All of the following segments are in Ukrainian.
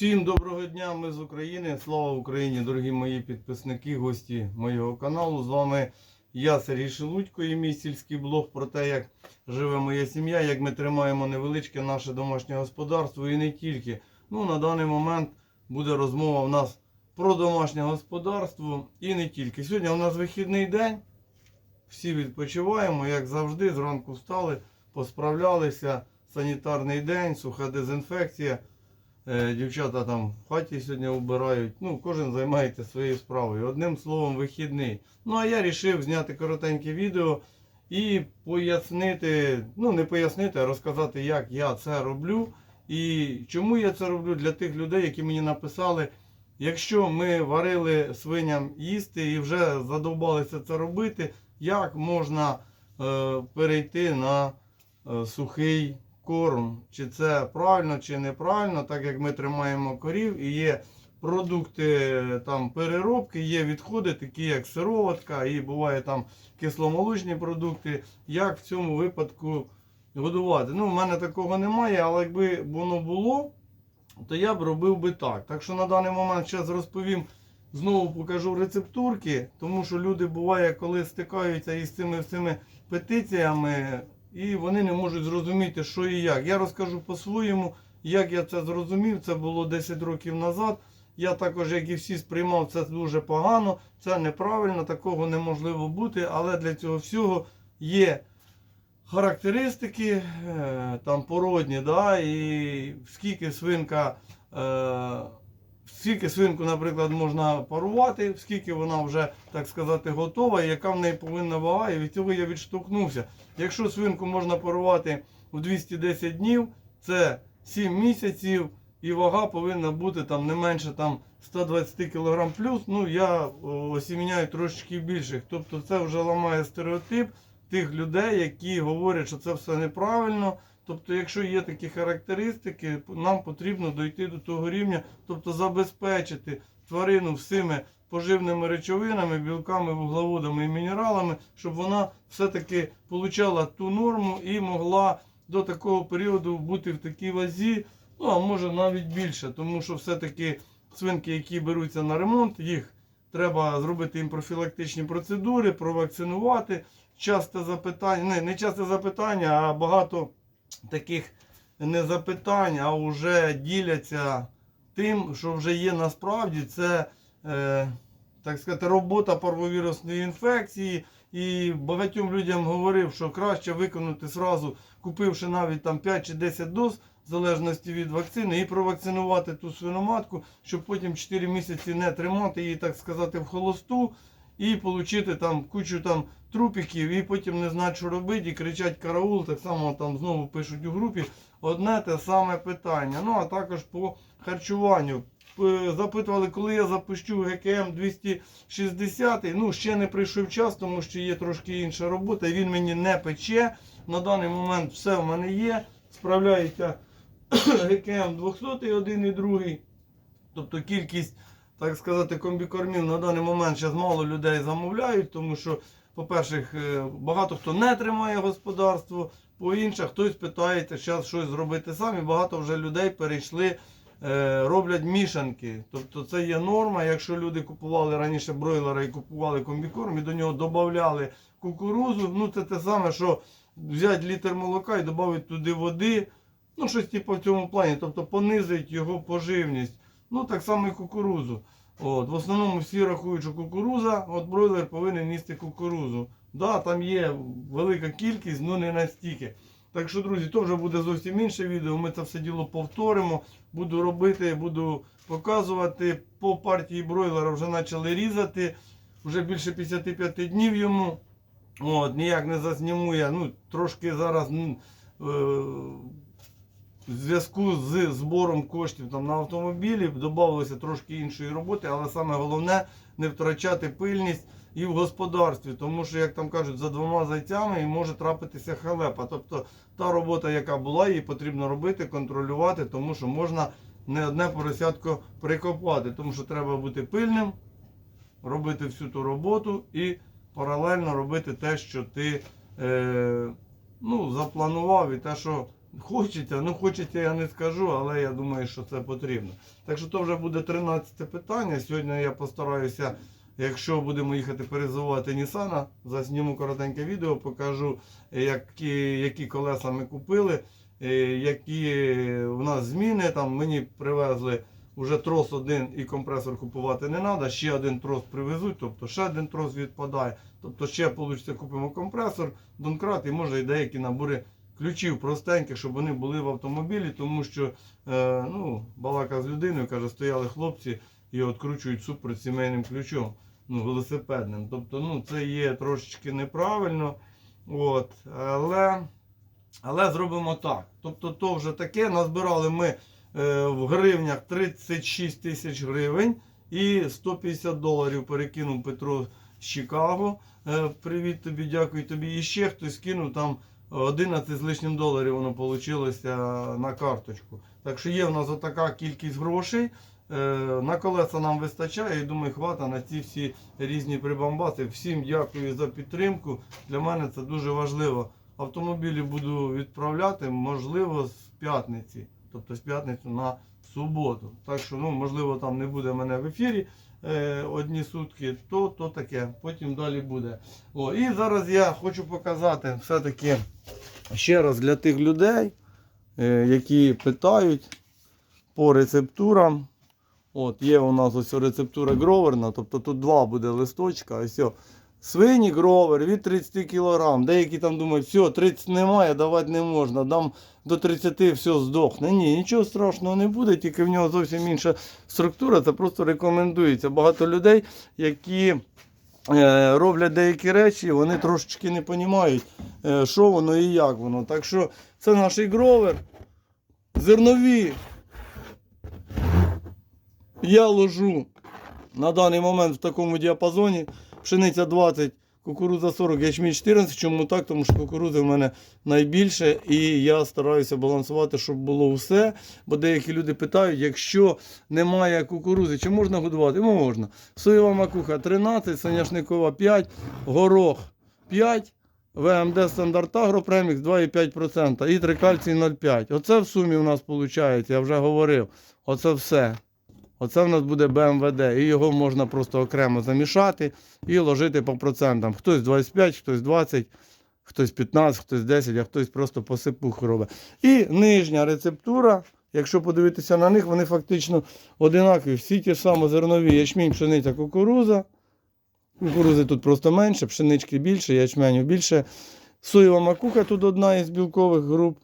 Всім доброго дня, ми з України. Слава Україні, дорогі мої підписники, гості моєго каналу. З вами я, Сергій Шелудько, і мій сільський блог про те, як живе моя сім'я, як ми тримаємо невеличке наше домашнє господарство і не тільки. Ну, на даний момент буде розмова в нас про домашнє господарство і не тільки. Сьогодні у нас вихідний день. Всі відпочиваємо, як завжди, зранку встали, посправлялися. Санітарний день, суха дезінфекція. Е, Дівчата там в хаті сьогодні вбирають. Ну, кожен займається своєю справою. Одним словом, вихідний. Ну а я вирішив зняти коротеньке відео і пояснити, ну не пояснити, а розказати, як я це роблю. І чому я це роблю для тих людей, які мені написали, якщо ми варили свиням їсти і вже задовбалися це робити, як можна е, перейти на е, сухий корм, чи це правильно, чи неправильно, так як ми тримаємо корів і є продукти е, там переробки, є відходи, такі як сироватка, і буває там кисломолочні продукти. Як в цьому випадку годувати? Ну, в мене такого немає, але якби воно було, то я б робив би так. Так що на даний момент зараз розповім. Знову покажу рецептурки, тому що люди буває, коли стикаються із цими всіми петиціями, і вони не можуть зрозуміти, що і як. Я розкажу по-своєму, як я це зрозумів. Це було 10 років назад. Я також, як і всі, сприймав це дуже погано, це неправильно, такого неможливо бути, але для цього всього є характеристики, е, там породні, да, і скільки свинка. Е, Скільки свинку, наприклад, можна парувати, скільки вона вже, так сказати, готова, і яка в неї повинна вага, і від цього я відштовхнувся. Якщо свинку можна парувати в 210 днів, це 7 місяців, і вага повинна бути там не менше там 120 кг плюс. Ну я о, осіміняю трошечки більших. Тобто це вже ламає стереотип тих людей, які говорять, що це все неправильно. Тобто, якщо є такі характеристики, нам потрібно дойти до того рівня, тобто забезпечити тварину всіми поживними речовинами, білками, вуглеводами і мінералами, щоб вона все-таки получала ту норму і могла до такого періоду бути в такій вазі, ну а може навіть більше, тому що все-таки свинки, які беруться на ремонт, їх треба зробити їм профілактичні процедури, провакцинувати. Часте запитання, не, не часте запитання, а багато таких не запитань, а вже діляться тим, що вже є насправді, це е, так сказати, робота парвовірусної інфекції. І багатьом людям говорив, що краще виконати зразу, купивши навіть там 5 чи 10 доз, в залежності від вакцини, і провакцинувати ту свиноматку, щоб потім 4 місяці не тримати її, так сказати, в холосту і отримати там кучу там трупіків, і потім не знати, що робити, і кричать караул, так само там знову пишуть у групі. Одне те саме питання. Ну а також по харчуванню. Запитували, коли я запущу ГКМ 260. Ну, ще не прийшов час, тому що є трошки інша робота. Він мені не пече. На даний момент все в мене є. Справляється ГКМ 200 один і другий. Тобто кількість, так сказати, комбікормів на даний момент зараз мало людей замовляють, тому що, по-перше, е, багато хто не тримає господарство, по інших хтось питається зараз щось зробити самі. Багато вже людей перейшли, е, роблять мішанки. Тобто це є норма. Якщо люди купували раніше бройлера і купували комбікорм, і до нього додавали кукурузу, ну це те саме, що взяти літр молока і додати туди води. Ну, щось типу в цьому плані, тобто понизить його поживність. Ну, так само і кукурузу. От, в основному всі рахують, що кукуруза, от бройлер повинен їсти кукурузу. Да, там є велика кількість, але не настільки. Так що, друзі, то вже буде зовсім інше відео. Ми це все діло повторимо. Буду робити, буду показувати. По партії бройлера вже почали різати. Вже більше 55 днів йому. От, ніяк не зазніму я. Ну, трошки зараз. м, е, в зв'язку з збором коштів там на автомобілі додалося трошки іншої роботи, але саме головне не втрачати пильність і в господарстві, тому що, як там кажуть, за двома зайцями і може трапитися халепа. Тобто та робота, яка була, її потрібно робити, контролювати, тому що можна не одне поросятко прикопати, тому що треба бути пильним, робити всю ту роботу і паралельно робити те, що ти е, ну, запланував, і те, що Хочеться, ну хочеться, я не скажу, але я думаю, що це потрібно. Так що то вже буде 13 питання. Сьогодні я постараюся, якщо будемо їхати перезувати Нісана, засніму коротеньке відео, покажу, які, які колеса ми купили, е, які в нас зміни. Там мені привезли вже трос один і компресор купувати не треба. Ще один трос привезуть, тобто ще один трос відпадає. Тобто ще вийде, купимо компресор, донкрат і може і деякі набори ключів простеньких, щоб вони були в автомобілі, тому що е, ну, балака з людиною, каже, стояли хлопці і відкручують супер сімейним ключом, ну, велосипедним. Тобто, ну, це є трошечки неправильно. От, але, але зробимо так. Тобто, то вже таке. Назбирали ми е, в гривнях 36 тисяч гривень і 150 доларів перекинув Петро з Чикаго. Е, привіт тобі, дякую тобі. І ще хтось кинув там 11 з лишнім доларів воно вийшло на карточку. Так що є в нас отака кількість грошей. Е, На колеса нам вистачає і думаю, хвата на ці всі різні прибамбаси. Всім дякую за підтримку. Для мене це дуже важливо. Автомобілі буду відправляти, можливо, з п'ятниці. Тобто з п'ятниці на суботу. Так що, ну, можливо, там не буде мене в ефірі е, одні сутки, то, то таке. Потім далі буде. О, і зараз я хочу показати все-таки ще раз для тих людей, е, які питають по рецептурам. От, є у нас ось рецептура гроверна, тобто тут два буде листочка, ось. Свині гровер від 30 кг. Деякі там думають, все, 30 немає, давати не можна. Дам до 30 все здохне. Ні, нічого страшного не буде, тільки в нього зовсім інша структура. Це просто рекомендується. Багато людей, які е, роблять деякі речі, вони трошечки не розуміють, е, що воно і як воно. Так що це наш гровер. Зернові. Я ложу на даний момент в такому діапазоні. Пшениця 20, кукурудза 40, ячмінь 14. Чому так? Тому що кукурудзи в мене найбільше і я стараюся балансувати, щоб було все. Бо деякі люди питають, якщо немає кукурудзи, чи можна годувати? Можна. Соєва макуха 13, соняшникова 5, горох 5. ВМД стандарт Агропремікс 2,5% і трикальцій 0,5. Оце в сумі у нас виходить, я вже говорив. Оце все. Оце в нас буде БМВД, і його можна просто окремо замішати і ложити по процентам. Хтось 25, хтось 20, хтось 15, хтось 10, а хтось просто посипуху робить. І нижня рецептура, якщо подивитися на них, вони фактично одинакові. Всі ті самі зернові ячмінь, пшениця, кукуруза. Кукурузи тут просто менше, пшенички більше, ячменю більше. Соєва макуха тут одна із білкових груп.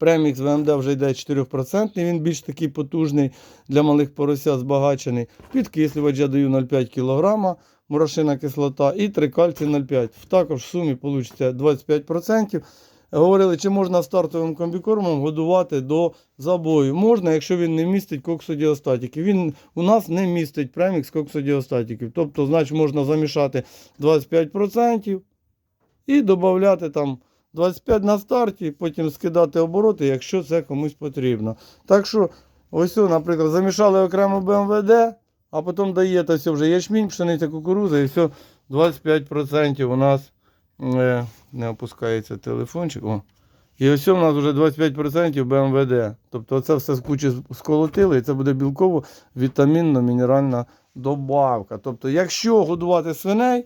Премікс ВМД вже йде 4%, він більш такий потужний для малих поросят збагачений. Підкислювач я даю 0,5 кг, мурашина кислота і трикальцій 0,5. Також в сумі вийде 25%. Говорили, чи можна стартовим комбікормом годувати до забою. Можна, якщо він не містить коксодіостатиків. Він у нас не містить премікс коксодіостатиків. Тобто, значить, можна замішати 25% і додати там 25 на старті, потім скидати обороти, якщо це комусь потрібно. Так що, ось, наприклад, замішали окремо БМВД, а потім даєте все вже ячмінь, пшениця, кукуруза і все 25% у нас е, не опускається телефончик. О. І ось у нас вже 25% БМВД. Тобто це все з кучі сколотили, і це буде білково вітамінно-мінеральна добавка. Тобто, якщо годувати свиней,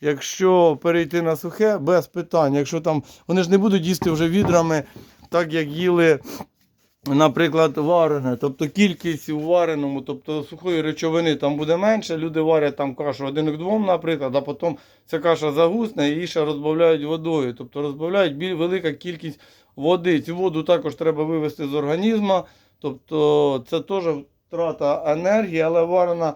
Якщо перейти на сухе, без питань. Якщо там вони ж не будуть їсти вже відрами, так як їли, наприклад, варене. Тобто кількість у вареному, тобто сухої речовини там буде менше. Люди варять там кашу один к двом, наприклад, а потім ця каша загусне і її ще розбавляють водою. Тобто розбавляють біль- велика кількість води. Цю воду також треба вивести з організму. Тобто це теж втрата енергії, але варена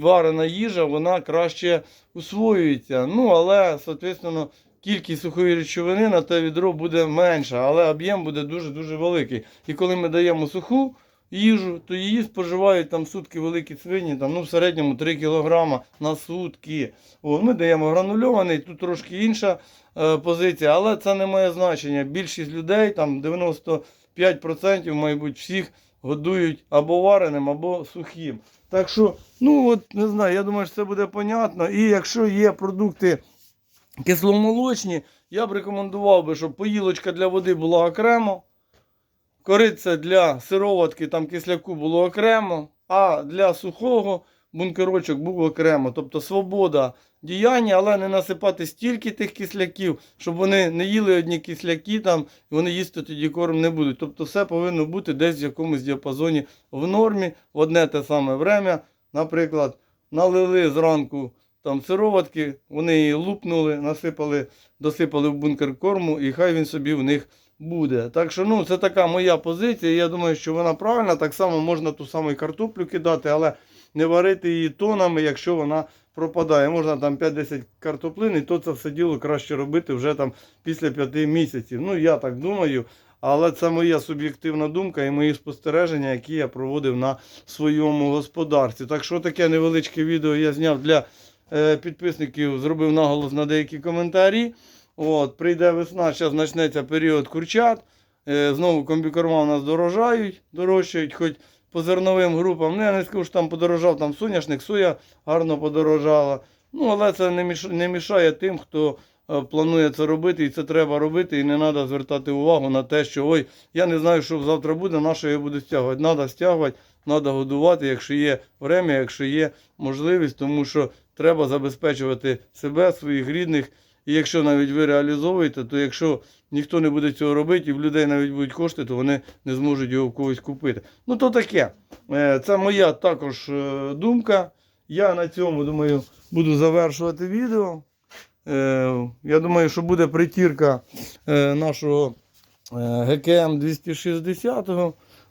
варена їжа, вона краще усвоюється. Ну, але, соответственно, кількість сухої речовини на те відро буде менша, але об'єм буде дуже-дуже великий. І коли ми даємо суху їжу, то її споживають там сутки великі свині, там, ну, в середньому 3 кг на сутки. О, ми даємо гранульований, тут трошки інша е, позиція, але це не має значення. Більшість людей, там 95%, мабуть, всіх годують або вареним, або сухим. Так що, ну от не знаю, я думаю, що це буде понятно. І якщо є продукти кисломолочні, я б рекомендував би, щоб поїлочка для води була окремо. Кориця для сироватки, там кисляку було окремо, а для сухого бункерочок був окремо. Тобто свобода діяння, але не насипати стільки тих кисляків, щоб вони не їли одні кисляки там, і вони їсти тоді корм не будуть. Тобто все повинно бути десь в якомусь діапазоні в нормі, в одне те саме время. Наприклад, налили зранку там сироватки, вони її лупнули, насипали, досипали в бункер корму, і хай він собі в них буде. Так що ну, це така моя позиція. Я думаю, що вона правильна. Так само можна ту саму картоплю кидати, але не варити її тонами, якщо вона пропадає. Можна там 5-10 картоплин, і то це все діло краще робити вже там після 5 місяців. Ну, я так думаю. Але це моя суб'єктивна думка і мої спостереження, які я проводив на своєму господарстві. Так що таке невеличке відео я зняв для е, підписників, зробив наголос на деякі коментарі. От, прийде весна, зараз почнеться період курчат. Е, знову комбікорма у нас дорожають, дорожчають, хоч по зерновим групам. Ну, я не скажу, що там подорожав там соняшник, соя гарно подорожала. Ну, але це не міш- мішає тим, хто е, планує це робити, і це треба робити, і не треба звертати увагу на те, що ой, я не знаю, що завтра буде, на що я буду стягувати. Треба стягувати, треба годувати, якщо є время, якщо є можливість, тому що треба забезпечувати себе, своїх рідних. І якщо навіть ви реалізовуєте, то якщо ніхто не буде цього робити, і в людей навіть будуть кошти, то вони не зможуть його в когось купити. Ну то таке. Е, Це моя також е, думка. Я на цьому думаю буду завершувати відео. Е, Я думаю, що буде притірка нашого ГКМ 260.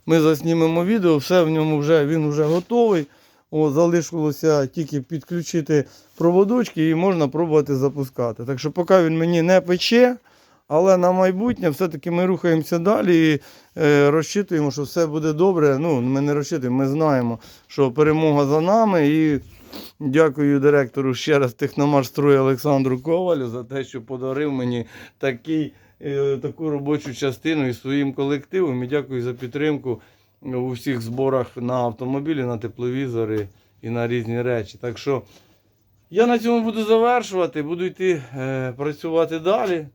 Ми заснімемо відео, все в ньому вже він вже готовий. О, залишилося тільки підключити проводочки і можна пробувати запускати. Так що поки він мені не пече, але на майбутнє все-таки ми рухаємося далі і е, розчитуємо, що все буде добре. Ну, ми не розчитуємо, ми знаємо, що перемога за нами. І дякую директору ще раз Техномашстрою Олександру Ковалю за те, що подарив мені такий, е, таку робочу частину і своїм колективом. І дякую за підтримку у всіх зборах на автомобілі, на тепловізори і на різні речі. Так що я на цьому буду завершувати, буду йти е, працювати далі.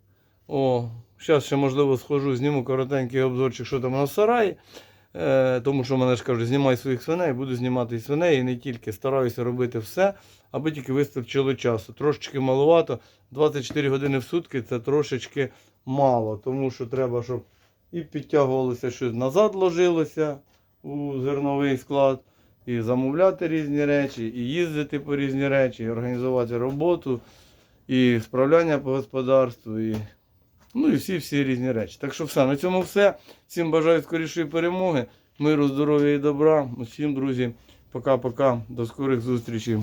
О, зараз ще можливо схожу, зніму коротенький обзорчик, що там на сараї. Е, тому що мене ж кажуть, знімай своїх свиней, буду знімати і свиней і не тільки. Стараюся робити все, аби тільки вистачило часу. Трошечки маловато. 24 години в сутки це трошечки мало, тому що треба, щоб і підтягувалося щось назад ложилося у зерновий склад, і замовляти різні речі, і їздити по різні речі, і організувати роботу, і справляння по господарству, і, ну і всі-всі різні речі. Так що все, на цьому все. Всім бажаю скорішої перемоги, миру, здоров'я і добра. Усім, друзі, пока-пока. До скорих зустрічей.